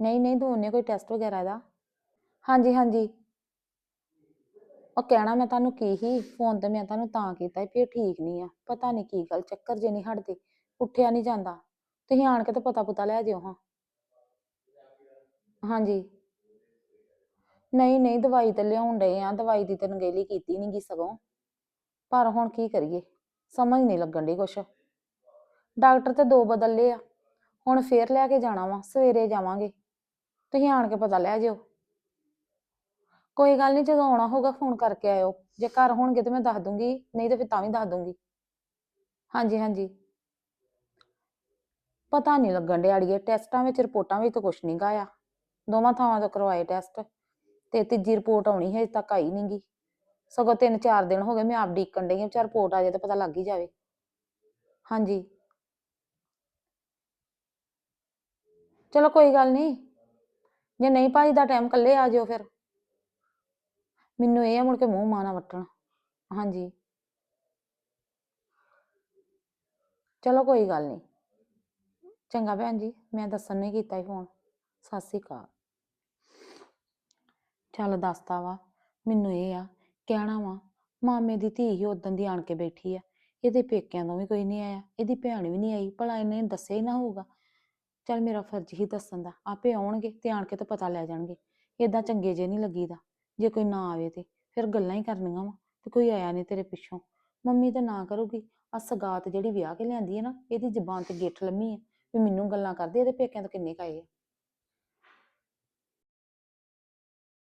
ਨਹੀਂ ਨਹੀਂ ਦੋਨੇ ਕੋਈ ਟੈਸਟ ਵਗੈਰਾ ਦਾ ਹਾਂਜੀ ਹਾਂਜੀ। ਉਹ ਕਹਿਣਾ ਮੈਂ ਤੁਹਾਨੂੰ ਕੀ ਹੀ ਫੋਨ ਤੇ ਮੈਂ ਤੁਹਾਨੂੰ ਤਾਂ ਕੀਤਾ ਸੀ ਵੀ ਇਹ ਠੀਕ ਨਹੀਂ ਆ, ਪਤਾ ਨਹੀਂ ਕੀ ਗੱਲ, ਚੱਕਰ ਜੇ ਨਹੀਂ ਹਟਦੇ, ਉੱਠਿਆ ਨਹੀਂ ਜਾਂਦਾ। ਤੁਸੀਂ ਆਣ ਕੇ ਤਾਂ ਪਤਾ ਪੁਤਾ ਲੈ ਜਿਓ ਹਾਂ। ਹਾਂਜੀ। ਨਹੀਂ ਨਹੀਂ, ਦਵਾਈ ਤੇ ਲਿਆਉਣ ਡਏ ਆ, ਦਵਾਈ ਦੀ ਤੇ ਨਗੇਲੀ ਕੀਤੀ ਨੀ ਗੀ ਸਗੋਂ। ਪਰ ਹੁਣ ਕੀ ਕਰੀਏ, ਸਮਝ ਨਹੀਂ ਲੱਗਣ ਡਈ ਕੁਛ। ਡਾਕਟਰ ਤੇ ਦੋ ਬਦਲੇ ਆ, ਹੁਣ ਫੇਰ ਲੈ ਕੇ ਜਾਣਾ ਵਾ, ਸਵੇਰੇ ਜਾਵਾਂਗੇ। ਤੁਸੀਂ ਆਣ ਕੇ ਪਤਾ ਲੈ ਜਿਓ। ਕੋਈ ਗੱਲ ਨਹੀਂ ਜਦੋਂ ਆਉਣਾ ਹੋਗਾ ਫੋਨ ਕਰਕੇ ਆਇਓ। ਜੇ ਘਰ ਹੋਣਗੇ ਤੇ ਮੈਂ ਦੱਸ ਦੂੰਗੀ, ਨਹੀਂ ਤੇ ਫਿਰ ਤਾਂ ਵੀ ਦੱਸ ਦੂੰਗੀ। ਹਾਂਜੀ ਹਾਂਜੀ। ਪਤਾ ਨਹੀਂ ਲੱਗਣ ਡਿਆ ਅੜੀਏ, ਟੈਸਟਾਂ ਵਿੱਚ, ਰਿਪੋਰਟਾਂ ਵਿੱਚ ਤਾਂ ਕੁਛ ਨਹੀਂ ਗਾ ਗਾਇਆ ਦੋਵਾਂ ਥਾਵਾਂ ਤੋਂ ਕਰਵਾਏ ਟੈਸਟ, ਤੇ ਤੀਜੀ ਰਿਪੋਰਟ ਆਉਣੀ ਹੈ ਹਜੇ ਤੱਕ ਆਈ ਨਹੀਂ ਗੀ। ਸਗੋਂ ਤਿੰਨ ਚਾਰ ਦਿਨ ਹੋ ਗਏ, ਮੈਂ ਆਪ ਡੀਕਣ ਡਈ ਹਾਂ ਚਾਰ ਰਿਪੋਰਟ ਆ ਜਾਏ ਤਾਂ ਪਤਾ ਲੱਗ ਹੀ ਜਾਵੇ। ਹਾਂਜੀ। ਚਲੋ ਕੋਈ ਗੱਲ ਨਹੀਂ ਜੇ ਨਹੀਂ ਭਾਈ ਦਾ ਟਾਈਮ ਕੱਲੇ ਆ ਜਿਓ ਫਿਰ। ਮੈਨੂੰ ਇਹ ਆ ਮੁੜ ਕੇ ਮੂੰਹ ਮਾਨਾ ਵੱਟਣ। ਹਾਂਜੀ। ਚਲੋ ਕੋਈ ਗੱਲ ਨਹੀਂ। ਚੰਗਾ ਭੈਣ ਜੀ, ਮੈਂ ਦੱਸਣ ਨਹੀਂ ਕੀਤਾ ਹੀ ਫੋਨ ਸਤਿ ਸ੍ਰੀ ਅਕਾਲ। ਚੱਲ ਦੱਸਤਾ ਵਾ, ਮੈਨੂੰ ਇਹ ਆ, ਕਹਿਣਾ ਵਾ, ਮਾਮੇ ਦੀ ਧੀ ਹੀ ਉਦੋਂ ਦੀ ਆਣ ਕੇ ਬੈਠੀ ਆ। ਇਹਦੇ ਪੇਕਿਆਂ ਤੋਂ ਵੀ ਕੋਈ ਨਹੀਂ ਆਇਆ, ਇਹਦੀ ਭੈਣ ਵੀ ਨਹੀਂ ਆਈ, ਭਲਾ ਇਹਨੇ ਦੱਸਿਆ ਹੀ ਨਾ ਹੋਊਗਾ। ਚੱਲ ਮੇਰਾ ਫਰਜ਼ ਹੀ ਦੱਸਣ ਦਾ, ਆਪੇ ਆਉਣਗੇ ਤੇ ਆਣ ਕੇ ਤਾਂ ਪਤਾ ਲੈ ਜਾਣਗੇ। ਏਦਾਂ ਚੰਗੇ ਜੇ ਨਹੀਂ ਲੱਗੀਦਾ। ਜੇ ਕੋਈ ਨਾ ਆਵੇ ਤੇ, ਫਿਰ ਗੱਲਾਂ ਹੀ ਕਰਨੀਆਂ ਵਾ ਤੇ ਕੋਈ ਆਇਆ ਨਹੀਂ ਤੇਰੇ ਪਿੱਛੋਂ। ਮੰਮੀ ਤਾਂ ਨਾ ਕਰੂਗੀ। ਆ ਸਗਾਤ ਜਿਹੜੀ ਵਿਆਹ ਕੇ ਲਿਆਂਦੀ ਹੈ ਨਾ, ਇਹਦੀ ਜ਼ਬਾਨ ਤੇ ਗਿੱਠ ਲੰਮੀ ਹੈ ਵੀ ਮੈਨੂੰ ਗੱਲਾਂ ਕਰਦੇ ਇਹਦੇ ਪੇਕਿਆਂ ਤੋਂ ਕਿੰਨੇ ਕਾਏ ਆ।